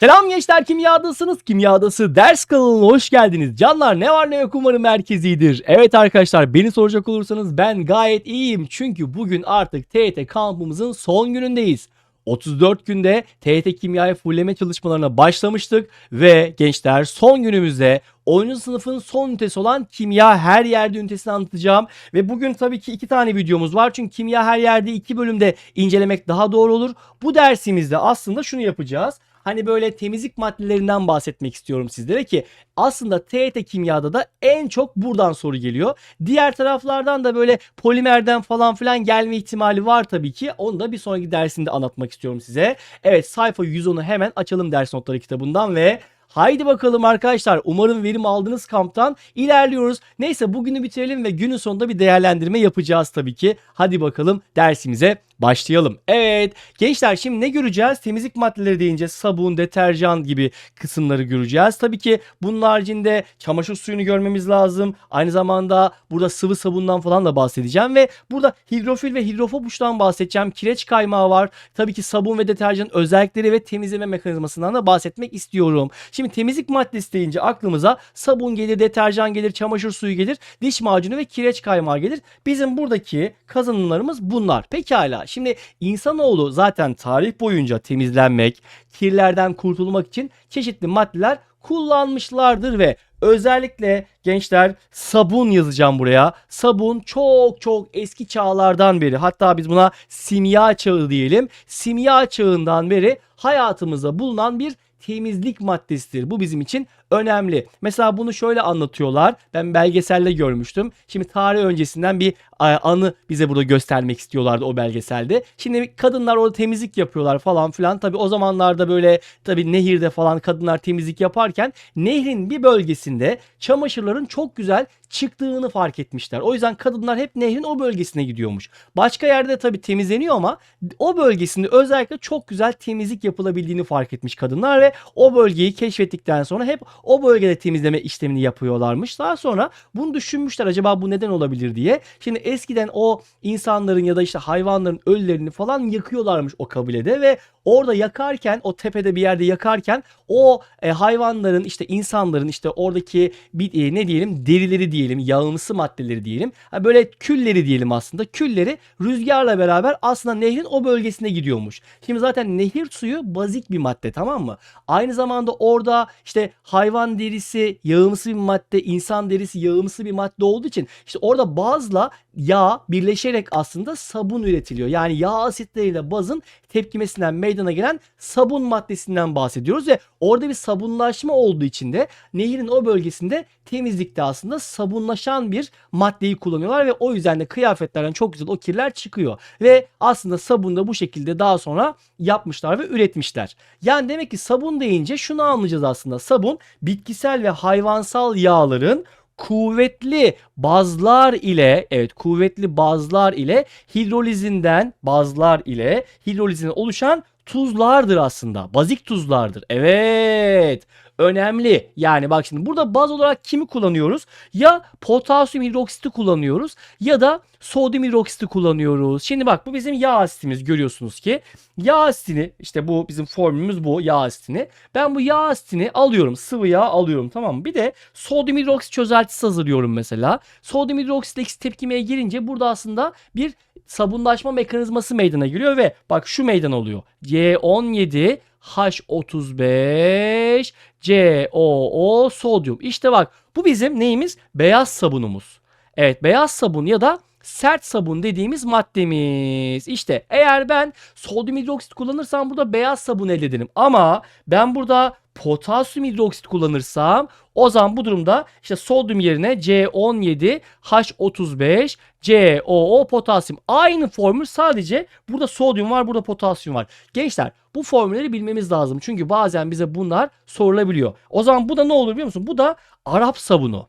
Selam gençler kimyadasınız. Kimyadası ders kanalına hoş geldiniz. Canlar ne var ne yok umarım merkezidir. Evet arkadaşlar beni soracak olursanız ben gayet iyiyim. Çünkü bugün artık TET kampımızın son günündeyiz. 34 günde TET kimyayı fulleme çalışmalarına başlamıştık ve gençler son günümüzde 10. sınıfın son ünitesi olan kimya her yerde ünitesini anlatacağım. Ve bugün tabii ki iki tane videomuz var. Çünkü kimya her yerde iki bölümde incelemek daha doğru olur. Bu dersimizde aslında şunu yapacağız. Hani böyle temizlik maddelerinden bahsetmek istiyorum sizlere ki aslında TET kimyada da en çok buradan soru geliyor. Diğer taraflardan da böyle polimerden falan filan gelme ihtimali var tabii ki. Onu da bir sonraki dersimde anlatmak istiyorum size. Evet sayfa 110'u hemen açalım ders notları kitabından ve Haydi bakalım arkadaşlar. Umarım verim aldınız kamptan. İlerliyoruz. Neyse bugünü bitirelim ve günün sonunda bir değerlendirme yapacağız tabii ki. Hadi bakalım dersimize başlayalım. Evet gençler şimdi ne göreceğiz? Temizlik maddeleri deyince sabun, deterjan gibi kısımları göreceğiz. Tabii ki bunun haricinde çamaşır suyunu görmemiz lazım. Aynı zamanda burada sıvı sabundan falan da bahsedeceğim ve burada hidrofil ve hidrofob uçtan bahsedeceğim. Kireç kaymağı var. Tabii ki sabun ve deterjanın özellikleri ve temizleme mekanizmasından da bahsetmek istiyorum. Şimdi temizlik maddesi deyince aklımıza sabun gelir, deterjan gelir, çamaşır suyu gelir, diş macunu ve kireç kaymağı gelir. Bizim buradaki kazanımlarımız bunlar. Pekala. Şimdi insanoğlu zaten tarih boyunca temizlenmek, kirlerden kurtulmak için çeşitli maddeler kullanmışlardır ve özellikle gençler sabun yazacağım buraya. Sabun çok çok eski çağlardan beri hatta biz buna simya çağı diyelim. Simya çağından beri hayatımızda bulunan bir temizlik maddesidir. Bu bizim için önemli. Mesela bunu şöyle anlatıyorlar. Ben belgeselde görmüştüm. Şimdi tarih öncesinden bir e, anı bize burada göstermek istiyorlardı o belgeselde. Şimdi kadınlar orada temizlik yapıyorlar falan filan. Tabi o zamanlarda böyle tabi nehirde falan kadınlar temizlik yaparken nehrin bir bölgesinde çamaşırların çok güzel çıktığını fark etmişler. O yüzden kadınlar hep nehrin o bölgesine gidiyormuş. Başka yerde tabi temizleniyor ama o bölgesinde özellikle çok güzel temizlik yapılabildiğini fark etmiş kadınlar ve o bölgeyi keşfettikten sonra hep o bölgede temizleme işlemini yapıyorlarmış. Daha sonra bunu düşünmüşler acaba bu neden olabilir diye. Şimdi eskiden o insanların ya da işte hayvanların ölülerini falan yakıyorlarmış o kabilede ve orada yakarken o tepede bir yerde yakarken o e, hayvanların işte insanların işte oradaki bir e, ne diyelim derileri diyelim yağımsı maddeleri diyelim ha, böyle külleri diyelim aslında külleri rüzgarla beraber aslında nehrin o bölgesine gidiyormuş. Şimdi zaten nehir suyu bazik bir madde tamam mı? Aynı zamanda orada işte hayvan derisi yağımsı bir madde insan derisi yağımsı bir madde olduğu için işte orada bazla yağ birleşerek aslında sabun üretiliyor. Yani yağ asitleriyle bazın tepkimesinden meydana gelen sabun maddesinden bahsediyoruz ve orada bir sabunlaşma olduğu için de nehrin o bölgesinde temizlikte aslında sabunlaşan bir maddeyi kullanıyorlar ve o yüzden de kıyafetlerden çok güzel o kirler çıkıyor. Ve aslında sabun da bu şekilde daha sonra yapmışlar ve üretmişler. Yani demek ki sabun deyince şunu anlayacağız aslında. Sabun bitkisel ve hayvansal yağların kuvvetli bazlar ile evet kuvvetli bazlar ile hidrolizinden bazlar ile hidrolizinden oluşan tuzlardır aslında. Bazik tuzlardır. Evet. Önemli. Yani bak şimdi burada baz olarak kimi kullanıyoruz? Ya potasyum hidroksiti kullanıyoruz ya da sodyum hidroksiti kullanıyoruz. Şimdi bak bu bizim yağ asitimiz görüyorsunuz ki. Yağ asitini işte bu bizim formülümüz bu yağ asitini. Ben bu yağ asitini alıyorum. Sıvı yağ alıyorum tamam mı? Bir de sodyum hidroksit çözeltisi hazırlıyorum mesela. Sodyum hidroksit eksi tepkimeye girince burada aslında bir sabunlaşma mekanizması meydana giriyor ve bak şu meydan oluyor. C17 H35 COO sodyum. İşte bak bu bizim neyimiz? Beyaz sabunumuz. Evet beyaz sabun ya da sert sabun dediğimiz maddemiz. İşte eğer ben sodyum hidroksit kullanırsam burada beyaz sabun elde ederim. Ama ben burada potasyum hidroksit kullanırsam o zaman bu durumda işte sodyum yerine C17 H35 COO potasyum. Aynı formül sadece burada sodyum var burada potasyum var. Gençler bu formülleri bilmemiz lazım. Çünkü bazen bize bunlar sorulabiliyor. O zaman bu da ne olur biliyor musun? Bu da Arap sabunu.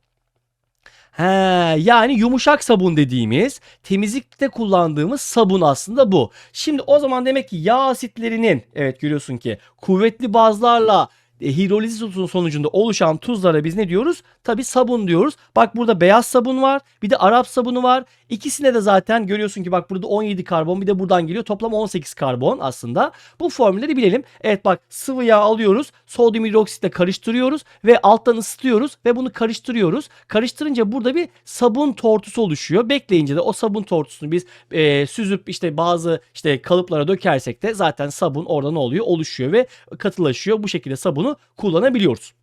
He, yani yumuşak sabun dediğimiz temizlikte kullandığımız sabun aslında bu. Şimdi o zaman demek ki yağ asitlerinin evet görüyorsun ki kuvvetli bazlarla e, sonucunda oluşan tuzlara biz ne diyoruz? Tabi sabun diyoruz. Bak burada beyaz sabun var. Bir de Arap sabunu var. İkisine de zaten görüyorsun ki bak burada 17 karbon bir de buradan geliyor. Toplam 18 karbon aslında. Bu formülleri bilelim. Evet bak sıvı yağ alıyoruz. Sodyum hidroksitle karıştırıyoruz ve alttan ısıtıyoruz ve bunu karıştırıyoruz. Karıştırınca burada bir sabun tortusu oluşuyor. Bekleyince de o sabun tortusunu biz e, süzüp işte bazı işte kalıplara dökersek de zaten sabun orada ne oluyor? Oluşuyor ve katılaşıyor. Bu şekilde sabunu kullanabiliyoruz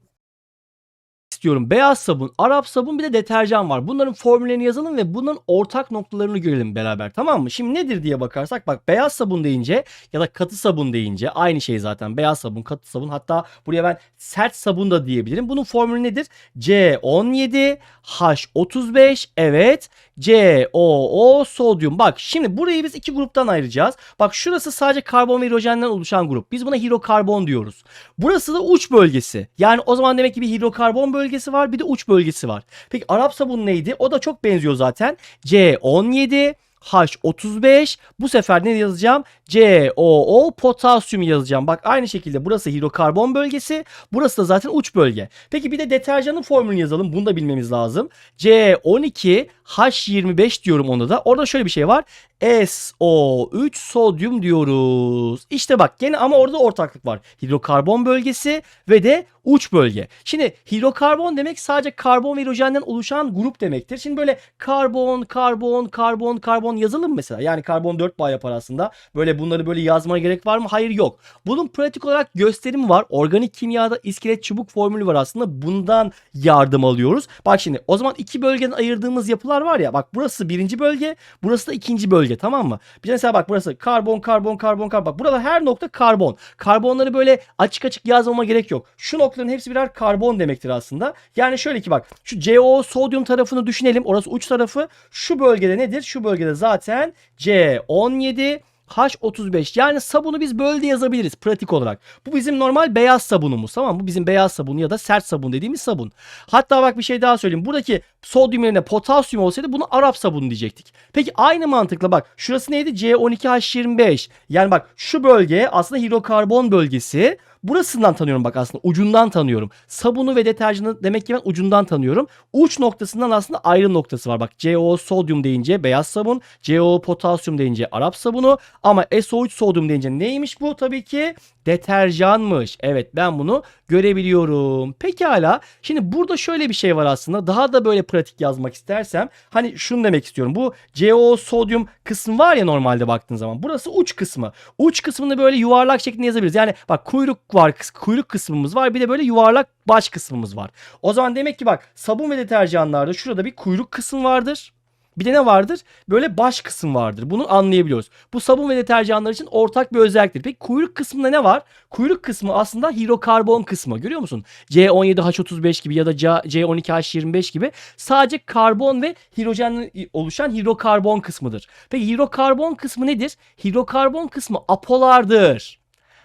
istiyorum. Beyaz sabun, Arap sabun bir de deterjan var. Bunların formüllerini yazalım ve bunların ortak noktalarını görelim beraber tamam mı? Şimdi nedir diye bakarsak bak beyaz sabun deyince ya da katı sabun deyince aynı şey zaten. Beyaz sabun, katı sabun hatta buraya ben sert sabun da diyebilirim. Bunun formülü nedir? C17 H35 evet COO sodyum. Bak şimdi burayı biz iki gruptan ayıracağız. Bak şurası sadece karbon ve hidrojenden oluşan grup. Biz buna hidrokarbon diyoruz. Burası da uç bölgesi. Yani o zaman demek ki bir hidrokarbon bölgesi var bir de uç bölgesi var. Peki Arap sabun neydi? O da çok benziyor zaten. C17 H35 bu sefer ne yazacağım? COO potasyum yazacağım. Bak aynı şekilde burası hidrokarbon bölgesi. Burası da zaten uç bölge. Peki bir de deterjanın formülünü yazalım. Bunu da bilmemiz lazım. C12 H25 diyorum onda da. Orada şöyle bir şey var. SO3 sodyum diyoruz. İşte bak gene ama orada ortaklık var. Hidrokarbon bölgesi ve de uç bölge. Şimdi hidrokarbon demek sadece karbon ve hidrojenden oluşan grup demektir. Şimdi böyle karbon, karbon, karbon, karbon yazalım mesela. Yani karbon 4 bağ yapar aslında. Böyle bunları böyle yazmaya gerek var mı? Hayır yok. Bunun pratik olarak gösterimi var. Organik kimyada iskelet çubuk formülü var aslında. Bundan yardım alıyoruz. Bak şimdi o zaman iki bölgeden ayırdığımız yapılar var ya. Bak burası birinci bölge. Burası da ikinci bölge tamam mı? Bir mesela bak burası karbon, karbon, karbon, karbon. Bak burada her nokta karbon. Karbonları böyle açık açık yazmama gerek yok. Şu noktaların hepsi birer karbon demektir aslında. Yani şöyle ki bak şu CO sodyum tarafını düşünelim. Orası uç tarafı. Şu bölgede nedir? Şu bölgede zaten C17 H35 yani sabunu biz böyle de yazabiliriz pratik olarak. Bu bizim normal beyaz sabunumuz tamam mı? Bu bizim beyaz sabun ya da sert sabun dediğimiz sabun. Hatta bak bir şey daha söyleyeyim. Buradaki sodyum yerine potasyum olsaydı bunu Arap sabunu diyecektik. Peki aynı mantıkla bak şurası neydi? C12H25. Yani bak şu bölge aslında hidrokarbon bölgesi. Burasından tanıyorum bak aslında ucundan tanıyorum. Sabunu ve deterjanı demek ki ben ucundan tanıyorum. Uç noktasından aslında ayrı noktası var. Bak CO sodyum deyince beyaz sabun, CO potasyum deyince Arap sabunu ama SO3 sodyum deyince neymiş bu? Tabii ki deterjanmış. Evet ben bunu görebiliyorum. Pekala. Şimdi burada şöyle bir şey var aslında. Daha da böyle pratik yazmak istersem hani şunu demek istiyorum. Bu CO sodyum kısmı var ya normalde baktığın zaman. Burası uç kısmı. Uç kısmını böyle yuvarlak şeklinde yazabiliriz. Yani bak kuyruk var, kuyruk kısmımız var. Bir de böyle yuvarlak baş kısmımız var. O zaman demek ki bak sabun ve deterjanlarda şurada bir kuyruk kısım vardır. Bir de ne vardır? Böyle baş kısım vardır. Bunu anlayabiliyoruz. Bu sabun ve deterjanlar için ortak bir özelliktir. Peki kuyruk kısmında ne var? Kuyruk kısmı aslında hidrokarbon kısmı. Görüyor musun? C17H35 gibi ya da C12H25 gibi sadece karbon ve hidrojen oluşan hidrokarbon kısmıdır. Peki hidrokarbon kısmı nedir? Hidrokarbon kısmı apolardır.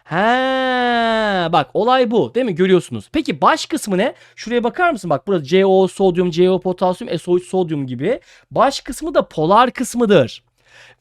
He, bak olay bu değil mi? Görüyorsunuz. Peki baş kısmı ne? Şuraya bakar mısın? Bak burada CO sodyum, CO potasyum, SO3 sodyum gibi. Baş kısmı da polar kısmıdır.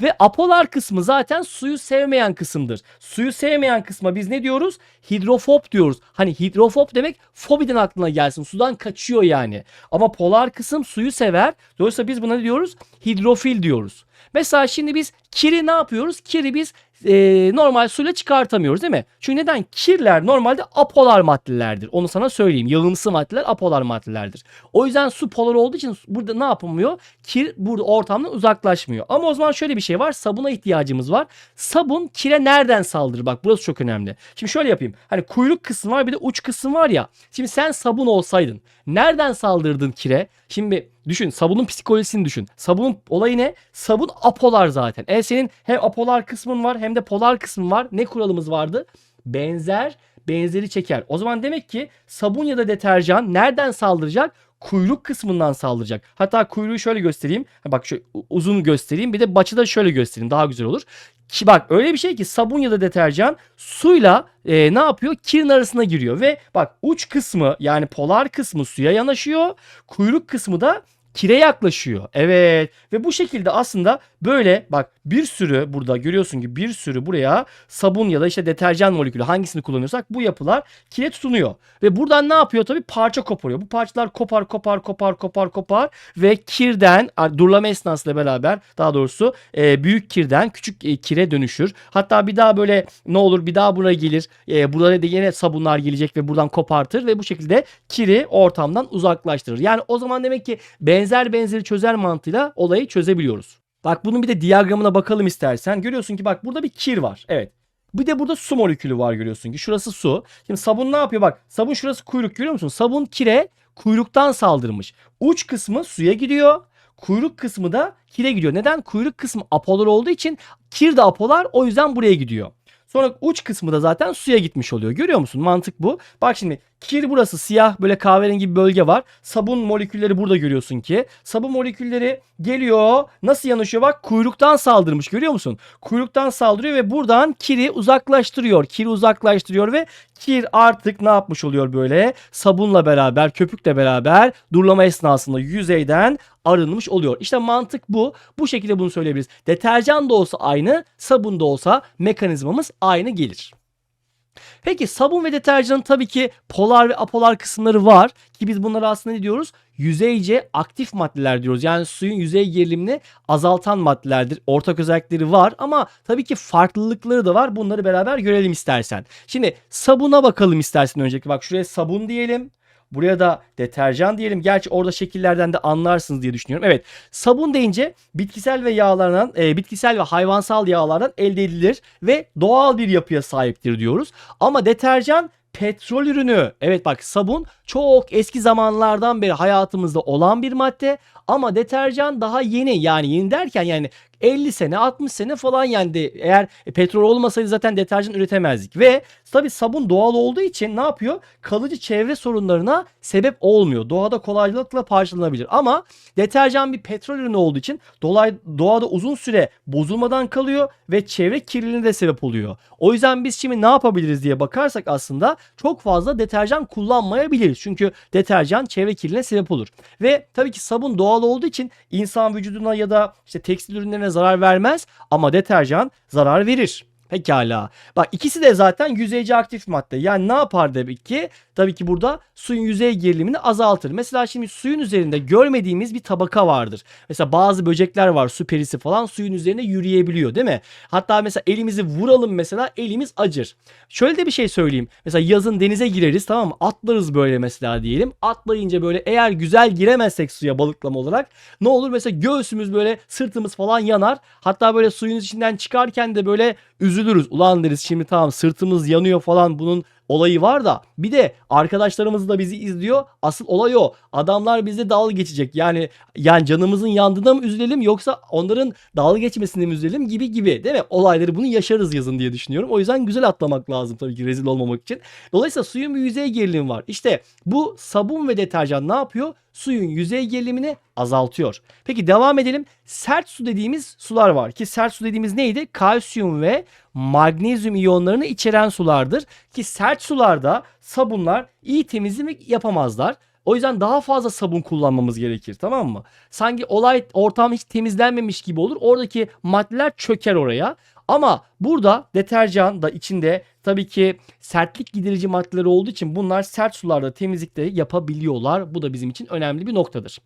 Ve apolar kısmı zaten suyu sevmeyen kısımdır. Suyu sevmeyen kısma biz ne diyoruz? Hidrofob diyoruz. Hani hidrofob demek fobiden aklına gelsin. Sudan kaçıyor yani. Ama polar kısım suyu sever. Dolayısıyla biz buna ne diyoruz? Hidrofil diyoruz. Mesela şimdi biz kiri ne yapıyoruz? Kiri biz e, normal suyla çıkartamıyoruz değil mi? Çünkü neden? Kirler normalde apolar maddelerdir. Onu sana söyleyeyim. Yağımsı maddeler apolar maddelerdir. O yüzden su polar olduğu için burada ne yapılmıyor? Kir burada ortamdan uzaklaşmıyor. Ama o zaman şöyle bir şey var. Sabuna ihtiyacımız var. Sabun kire nereden saldırır? Bak burası çok önemli. Şimdi şöyle yapayım. Hani kuyruk kısmı var bir de uç kısım var ya. Şimdi sen sabun olsaydın nereden saldırdın kire? Şimdi düşün sabunun psikolojisini düşün. Sabunun olayı ne? Sabun apolar zaten. E senin hem apolar kısmın var hem de polar kısmın var. Ne kuralımız vardı? Benzer benzeri çeker. O zaman demek ki sabun ya da deterjan nereden saldıracak? Kuyruk kısmından saldıracak. Hatta kuyruğu şöyle göstereyim. Bak şu uzun göstereyim. Bir de başı da şöyle göstereyim. Daha güzel olur. Ki bak öyle bir şey ki sabun ya da deterjan suyla e, ne yapıyor? Kirin arasına giriyor ve bak uç kısmı yani polar kısmı suya yanaşıyor. Kuyruk kısmı da kire yaklaşıyor. Evet ve bu şekilde aslında böyle bak bir sürü burada görüyorsun ki bir sürü buraya sabun ya da işte deterjan molekülü hangisini kullanıyorsak bu yapılar kire tutunuyor. Ve buradan ne yapıyor tabii parça koparıyor. Bu parçalar kopar kopar kopar kopar kopar ve kirden durulama esnasıyla beraber daha doğrusu e, büyük kirden küçük e, kire dönüşür. Hatta bir daha böyle ne olur bir daha buraya gelir. E, buraya da yine sabunlar gelecek ve buradan kopartır ve bu şekilde kiri ortamdan uzaklaştırır. Yani o zaman demek ki benzer benzeri çözer mantığıyla olayı çözebiliyoruz. Bak bunun bir de diyagramına bakalım istersen. Görüyorsun ki bak burada bir kir var. Evet. Bir de burada su molekülü var görüyorsun ki. Şurası su. Şimdi sabun ne yapıyor? Bak sabun şurası kuyruk görüyor musun? Sabun kire kuyruktan saldırmış. Uç kısmı suya gidiyor. Kuyruk kısmı da kire gidiyor. Neden? Kuyruk kısmı apolar olduğu için kir de apolar o yüzden buraya gidiyor. Sonra uç kısmı da zaten suya gitmiş oluyor. Görüyor musun? Mantık bu. Bak şimdi kir burası siyah böyle kahverengi bir bölge var. Sabun molekülleri burada görüyorsun ki. Sabun molekülleri geliyor. Nasıl yanaşıyor? Bak kuyruktan saldırmış. Görüyor musun? Kuyruktan saldırıyor ve buradan kiri uzaklaştırıyor. Kiri uzaklaştırıyor ve kir artık ne yapmış oluyor böyle? Sabunla beraber, köpükle beraber durulama esnasında yüzeyden arınmış oluyor. İşte mantık bu. Bu şekilde bunu söyleyebiliriz. Deterjan da olsa aynı, sabun da olsa mekanizmamız aynı gelir. Peki sabun ve deterjanın tabii ki polar ve apolar kısımları var ki biz bunları aslında ne diyoruz? Yüzeyce aktif maddeler diyoruz. Yani suyun yüzey gerilimini azaltan maddelerdir. Ortak özellikleri var ama tabii ki farklılıkları da var. Bunları beraber görelim istersen. Şimdi sabuna bakalım istersen öncelikle. Bak şuraya sabun diyelim. Buraya da deterjan diyelim. Gerçi orada şekillerden de anlarsınız diye düşünüyorum. Evet sabun deyince bitkisel ve yağlardan, e, bitkisel ve hayvansal yağlardan elde edilir ve doğal bir yapıya sahiptir diyoruz. Ama deterjan petrol ürünü. Evet bak sabun çok eski zamanlardan beri hayatımızda olan bir madde ama deterjan daha yeni yani yeni derken yani 50 sene 60 sene falan yani de eğer petrol olmasaydı zaten deterjan üretemezdik ve tabi sabun doğal olduğu için ne yapıyor? Kalıcı çevre sorunlarına sebep olmuyor. Doğada kolaylıkla parçalanabilir ama deterjan bir petrol ürünü olduğu için dolay, doğada uzun süre bozulmadan kalıyor ve çevre kirliliğine de sebep oluyor. O yüzden biz şimdi ne yapabiliriz diye bakarsak aslında çok fazla deterjan kullanmayabiliriz. Çünkü deterjan çevre kirliliğine sebep olur. Ve tabii ki sabun doğal olduğu için insan vücuduna ya da işte tekstil ürünlerine zarar vermez ama deterjan zarar verir. Pekala. Bak ikisi de zaten yüzeyci aktif madde. Yani ne yapar demek ki? Tabii ki burada suyun yüzey gerilimini azaltır. Mesela şimdi suyun üzerinde görmediğimiz bir tabaka vardır. Mesela bazı böcekler var su perisi falan suyun üzerine yürüyebiliyor değil mi? Hatta mesela elimizi vuralım mesela elimiz acır. Şöyle de bir şey söyleyeyim. Mesela yazın denize gireriz tamam mı? Atlarız böyle mesela diyelim. Atlayınca böyle eğer güzel giremezsek suya balıklama olarak ne olur? Mesela göğsümüz böyle sırtımız falan yanar. Hatta böyle suyun içinden çıkarken de böyle üzülürüz. Ulan deriz şimdi tamam sırtımız yanıyor falan bunun olayı var da bir de arkadaşlarımız da bizi izliyor. Asıl olay o. Adamlar bizde dalga geçecek. Yani yani canımızın yandığına mı üzülelim yoksa onların dalga geçmesine mi üzülelim gibi gibi değil mi? Olayları bunu yaşarız yazın diye düşünüyorum. O yüzden güzel atlamak lazım tabii ki rezil olmamak için. Dolayısıyla suyun bir yüzey gerilimi var. İşte bu sabun ve deterjan ne yapıyor? Suyun yüzey gerilimini azaltıyor. Peki devam edelim. Sert su dediğimiz sular var ki sert su dediğimiz neydi? Kalsiyum ve magnezyum iyonlarını içeren sulardır ki sert sularda sabunlar iyi temizlik yapamazlar. O yüzden daha fazla sabun kullanmamız gerekir tamam mı? Sanki olay ortam hiç temizlenmemiş gibi olur. Oradaki maddeler çöker oraya. Ama burada deterjan da içinde tabii ki sertlik giderici maddeleri olduğu için bunlar sert sularda temizlikte yapabiliyorlar. Bu da bizim için önemli bir noktadır.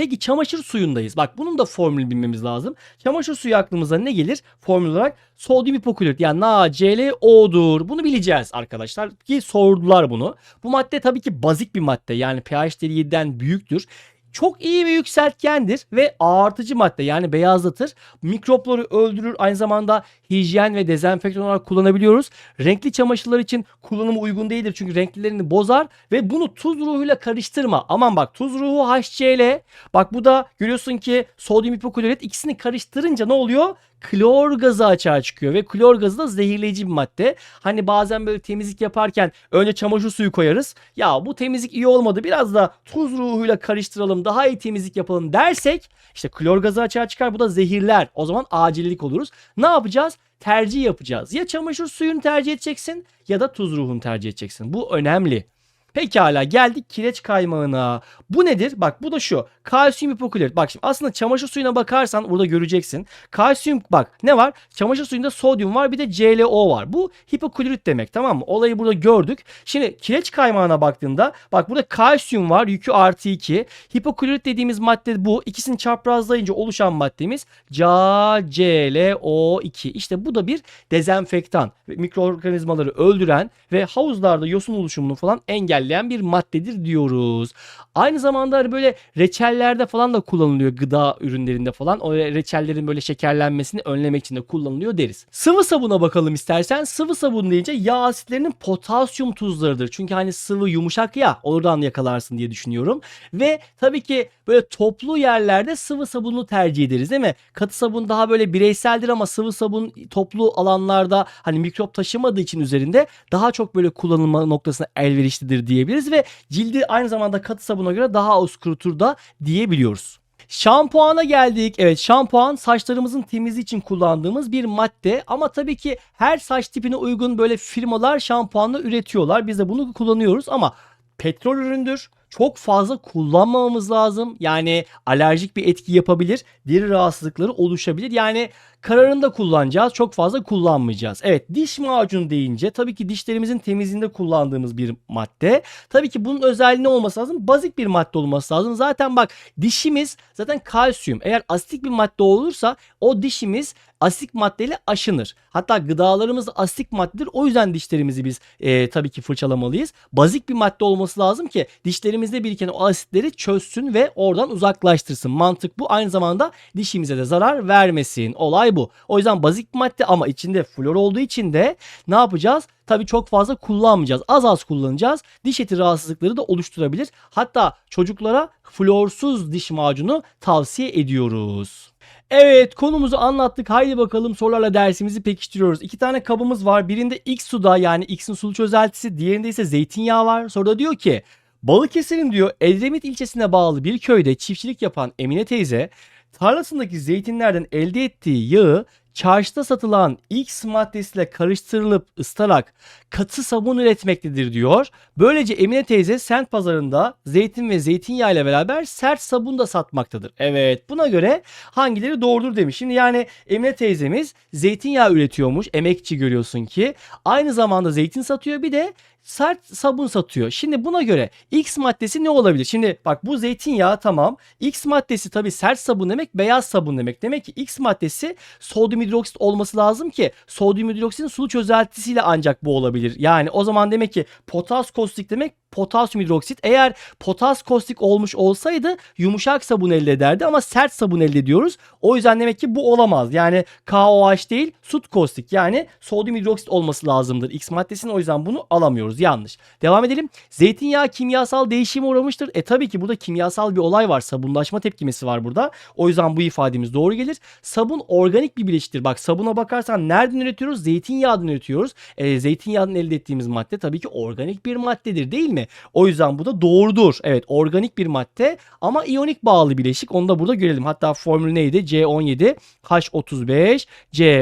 Peki çamaşır suyundayız. Bak bunun da formülünü bilmemiz lazım. Çamaşır suyu aklımıza ne gelir? Formül olarak sodyum hipoklorit yani NaClO'dur. Bunu bileceğiz arkadaşlar ki sordular bunu. Bu madde tabii ki bazik bir madde. Yani pH değeri 7'den büyüktür çok iyi bir yükseltgendir ve ağırtıcı madde yani beyazlatır. Mikropları öldürür. Aynı zamanda hijyen ve dezenfektan olarak kullanabiliyoruz. Renkli çamaşırlar için kullanımı uygun değildir çünkü renklerini bozar ve bunu tuz ruhuyla karıştırma. Aman bak tuz ruhu HCl. Bak bu da görüyorsun ki sodyum hipoklorit ikisini karıştırınca ne oluyor? Klor gazı açığa çıkıyor ve klor gazı da zehirleyici bir madde. Hani bazen böyle temizlik yaparken önce çamaşır suyu koyarız. Ya bu temizlik iyi olmadı biraz da tuz ruhuyla karıştıralım daha iyi temizlik yapalım dersek işte klor gazı açığa çıkar bu da zehirler. O zaman acillik oluruz. Ne yapacağız? Tercih yapacağız. Ya çamaşır suyunu tercih edeceksin ya da tuz ruhunu tercih edeceksin. Bu önemli. Pekala geldik kireç kaymağına. Bu nedir? Bak bu da şu. Kalsiyum hipoklorit. Bak şimdi aslında çamaşır suyuna bakarsan burada göreceksin. Kalsiyum bak ne var? Çamaşır suyunda sodyum var bir de ClO var. Bu hipoklorit demek tamam mı? Olayı burada gördük. Şimdi kireç kaymağına baktığında bak burada kalsiyum var yükü artı 2. Hipoklorit dediğimiz madde bu. İkisini çaprazlayınca oluşan maddemiz CaClO2. İşte bu da bir dezenfektan. Mikroorganizmaları öldüren ve havuzlarda yosun oluşumunu falan engelleyen bir maddedir diyoruz. Aynı zamanda hani böyle reçellerde falan da kullanılıyor gıda ürünlerinde falan. O reçellerin böyle şekerlenmesini önlemek için de kullanılıyor deriz. Sıvı sabuna bakalım istersen. Sıvı sabun deyince yağ asitlerinin potasyum tuzlarıdır. Çünkü hani sıvı yumuşak ya oradan yakalarsın diye düşünüyorum. Ve tabii ki böyle toplu yerlerde sıvı sabunu tercih ederiz değil mi? Katı sabun daha böyle bireyseldir ama sıvı sabun toplu alanlarda hani mikrop taşımadığı için üzerinde daha çok böyle kullanılma noktasına elverişlidir diyebiliriz ve cildi aynı zamanda katı sabuna göre daha az kurutur da diyebiliyoruz. Şampuana geldik. Evet şampuan saçlarımızın temizliği için kullandığımız bir madde ama tabii ki her saç tipine uygun böyle firmalar şampuanla üretiyorlar. Biz de bunu kullanıyoruz ama petrol üründür. Çok fazla kullanmamamız lazım. Yani alerjik bir etki yapabilir. Deri rahatsızlıkları oluşabilir. Yani kararında kullanacağız. Çok fazla kullanmayacağız. Evet diş macunu deyince tabii ki dişlerimizin temizliğinde kullandığımız bir madde. Tabii ki bunun özelliği ne olması lazım? Bazik bir madde olması lazım. Zaten bak dişimiz zaten kalsiyum. Eğer asitik bir madde olursa o dişimiz asitik maddeyle aşınır. Hatta gıdalarımız da asitik maddedir. O yüzden dişlerimizi biz e, tabii ki fırçalamalıyız. Bazik bir madde olması lazım ki dişlerimizde biriken o asitleri çözsün ve oradan uzaklaştırsın. Mantık bu. Aynı zamanda dişimize de zarar vermesin. Olay bu. O yüzden bazik madde ama içinde flor olduğu için de ne yapacağız? Tabii çok fazla kullanmayacağız. Az az kullanacağız. Diş eti rahatsızlıkları da oluşturabilir. Hatta çocuklara florsuz diş macunu tavsiye ediyoruz. Evet konumuzu anlattık. Haydi bakalım sorularla dersimizi pekiştiriyoruz. İki tane kabımız var. Birinde X suda yani X'in sulu çözeltisi. Diğerinde ise zeytinyağı var. Soruda diyor ki Balıkesir'in diyor Edremit ilçesine bağlı bir köyde çiftçilik yapan Emine teyze tarlasındaki zeytinlerden elde ettiği yağı çarşıda satılan X maddesiyle karıştırılıp ıslarak katı sabun üretmektedir diyor. Böylece Emine teyze sent pazarında zeytin ve zeytinyağı ile beraber sert sabun da satmaktadır. Evet buna göre hangileri doğrudur demiş. Şimdi yani Emine teyzemiz zeytinyağı üretiyormuş. Emekçi görüyorsun ki. Aynı zamanda zeytin satıyor bir de sert sabun satıyor. Şimdi buna göre X maddesi ne olabilir? Şimdi bak bu zeytinyağı tamam. X maddesi tabii sert sabun demek beyaz sabun demek. Demek ki X maddesi sodyum hidroksit olması lazım ki sodyum hidroksitin sulu çözeltisiyle ancak bu olabilir. Yani o zaman demek ki potas kostik demek potasyum hidroksit. Eğer potas kostik olmuş olsaydı yumuşak sabun elde ederdi ama sert sabun elde ediyoruz. O yüzden demek ki bu olamaz. Yani KOH değil sut kostik yani sodyum hidroksit olması lazımdır. X maddesinin o yüzden bunu alamıyoruz. Yanlış. Devam edelim. Zeytinyağı kimyasal değişime uğramıştır. E tabii ki burada kimyasal bir olay var. Sabunlaşma tepkimesi var burada. O yüzden bu ifademiz doğru gelir. Sabun organik bir bileşiktir. Bak sabuna bakarsan nereden üretiyoruz? Zeytinyağından üretiyoruz. E, zeytinyağından elde ettiğimiz madde tabii ki organik bir maddedir değil mi? O yüzden bu da doğrudur. Evet organik bir madde ama iyonik bağlı bileşik. Onu da burada görelim. Hatta formülü neydi? C17 H35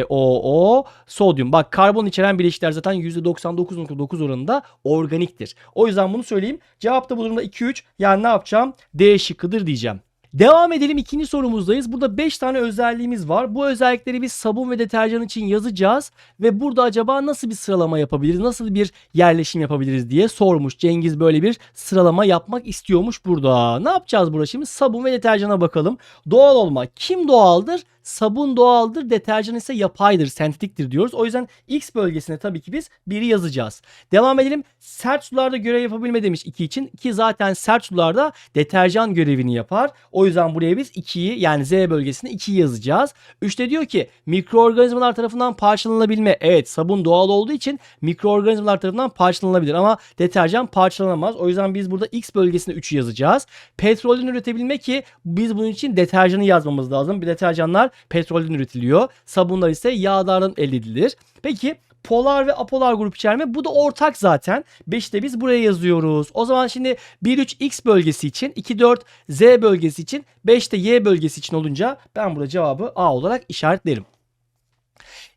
COO sodyum. Bak karbon içeren bileşikler zaten %99.9 oranında organiktir. O yüzden bunu söyleyeyim. Cevap da bu durumda 2-3. Yani ne yapacağım? D şıkkıdır diyeceğim. Devam edelim ikinci sorumuzdayız. Burada 5 tane özelliğimiz var. Bu özellikleri biz sabun ve deterjan için yazacağız. Ve burada acaba nasıl bir sıralama yapabiliriz? Nasıl bir yerleşim yapabiliriz diye sormuş. Cengiz böyle bir sıralama yapmak istiyormuş burada. Ne yapacağız burada şimdi? Sabun ve deterjana bakalım. Doğal olma. Kim doğaldır? Sabun doğaldır, deterjan ise yapaydır, sentetiktir diyoruz. O yüzden X bölgesine tabii ki biz biri yazacağız. Devam edelim. Sert sularda görev yapabilme demiş 2 için. Ki zaten sert sularda deterjan görevini yapar. O yüzden buraya biz 2'yi yani Z bölgesine 2'yi yazacağız. 3'te diyor ki mikroorganizmalar tarafından parçalanabilme. Evet sabun doğal olduğu için mikroorganizmalar tarafından parçalanabilir ama deterjan parçalanamaz. O yüzden biz burada X bölgesine 3'ü yazacağız. Petrolden üretebilme ki biz bunun için deterjanı yazmamız lazım. Bir deterjanlar petrolden üretiliyor. Sabunlar ise yağlardan elde edilir. Peki polar ve apolar grup içerme bu da ortak zaten. 5'te biz buraya yazıyoruz. O zaman şimdi 1-3 X bölgesi için 2-4 Z bölgesi için 5'te Y bölgesi için olunca ben burada cevabı A olarak işaretlerim.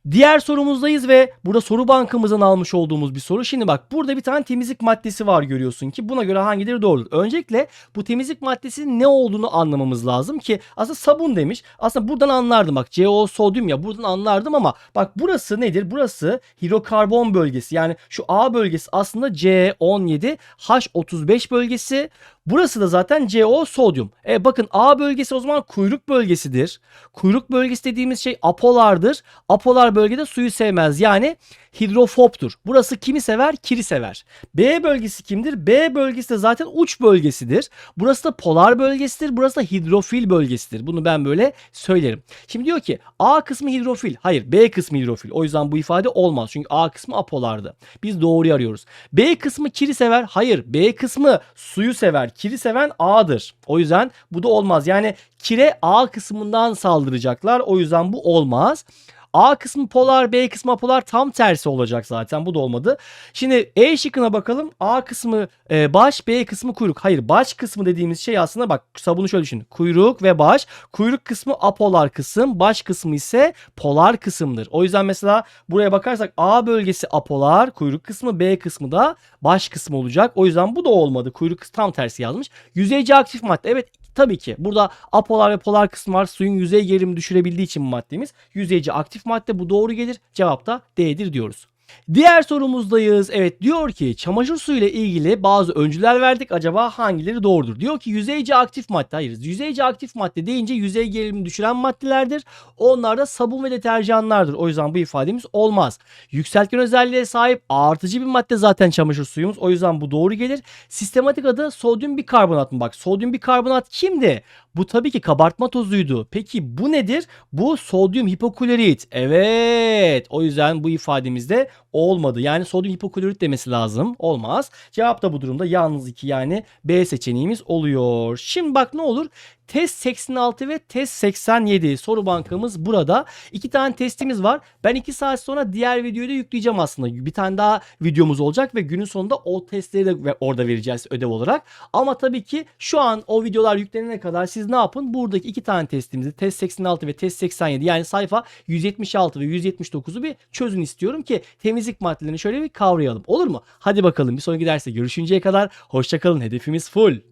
Diğer sorumuzdayız ve burada soru bankamızdan almış olduğumuz bir soru. Şimdi bak burada bir tane temizlik maddesi var görüyorsun ki buna göre hangileri doğrudur? Öncelikle bu temizlik maddesinin ne olduğunu anlamamız lazım ki aslında sabun demiş. Aslında buradan anlardım bak CO sodyum ya buradan anlardım ama bak burası nedir? Burası hidrokarbon bölgesi yani şu A bölgesi aslında C17 H35 bölgesi. Burası da zaten CO sodyum. E bakın A bölgesi o zaman kuyruk bölgesidir. Kuyruk bölgesi dediğimiz şey apolardır. Apolar bölgede suyu sevmez. Yani hidrofobtur. Burası kimi sever? Kiri sever. B bölgesi kimdir? B bölgesi de zaten uç bölgesidir. Burası da polar bölgesidir. Burası da hidrofil bölgesidir. Bunu ben böyle söylerim. Şimdi diyor ki A kısmı hidrofil. Hayır B kısmı hidrofil. O yüzden bu ifade olmaz. Çünkü A kısmı apolardı. Biz doğruyu arıyoruz. B kısmı kiri sever. Hayır B kısmı suyu sever. Kiri seven A'dır. O yüzden bu da olmaz. Yani kire A kısmından saldıracaklar. O yüzden bu olmaz. A kısmı polar, B kısmı apolar tam tersi olacak zaten. Bu da olmadı. Şimdi E şıkkına bakalım. A kısmı e, baş, B kısmı kuyruk. Hayır baş kısmı dediğimiz şey aslında bak sabunu şöyle düşün. Kuyruk ve baş. Kuyruk kısmı apolar kısım. Baş kısmı ise polar kısımdır. O yüzden mesela buraya bakarsak A bölgesi apolar. Kuyruk kısmı B kısmı da baş kısmı olacak. O yüzden bu da olmadı. Kuyruk kısmı tam tersi yazmış. Yüzeyci aktif madde. Evet Tabii ki burada apolar ve polar kısmı var. Suyun yüzey gerilimi düşürebildiği için bu maddemiz. Yüzeyci aktif madde bu doğru gelir. Cevap da D'dir diyoruz. Diğer sorumuzdayız. Evet diyor ki çamaşır suyu ile ilgili bazı öncüler verdik. Acaba hangileri doğrudur? Diyor ki yüzeyci aktif madde. Hayır yüzeyci aktif madde deyince yüzey gerilimini düşüren maddelerdir. Onlar da sabun ve deterjanlardır. O yüzden bu ifademiz olmaz. Yükseltgen özelliğe sahip artıcı bir madde zaten çamaşır suyumuz. O yüzden bu doğru gelir. Sistematik adı sodyum bikarbonat mı? Bak sodyum bikarbonat kimdi? Bu tabii ki kabartma tozuydu. Peki bu nedir? Bu sodyum hipoklorit. Evet. O yüzden bu ifademizde olmadı. Yani sodyum hipoklorit demesi lazım. Olmaz. Cevap da bu durumda yalnız 2 yani B seçeneğimiz oluyor. Şimdi bak ne olur? Test 86 ve test 87 soru bankamız burada. İki tane testimiz var. Ben 2 saat sonra diğer videoyu da yükleyeceğim aslında. Bir tane daha videomuz olacak ve günün sonunda o testleri de orada vereceğiz ödev olarak. Ama tabii ki şu an o videolar yüklenene kadar siz ne yapın? Buradaki iki tane testimizi test 86 ve test 87 yani sayfa 176 ve 179'u bir çözün istiyorum ki temizlik maddelerini şöyle bir kavrayalım. Olur mu? Hadi bakalım bir sonraki derste görüşünceye kadar hoşçakalın. Hedefimiz full.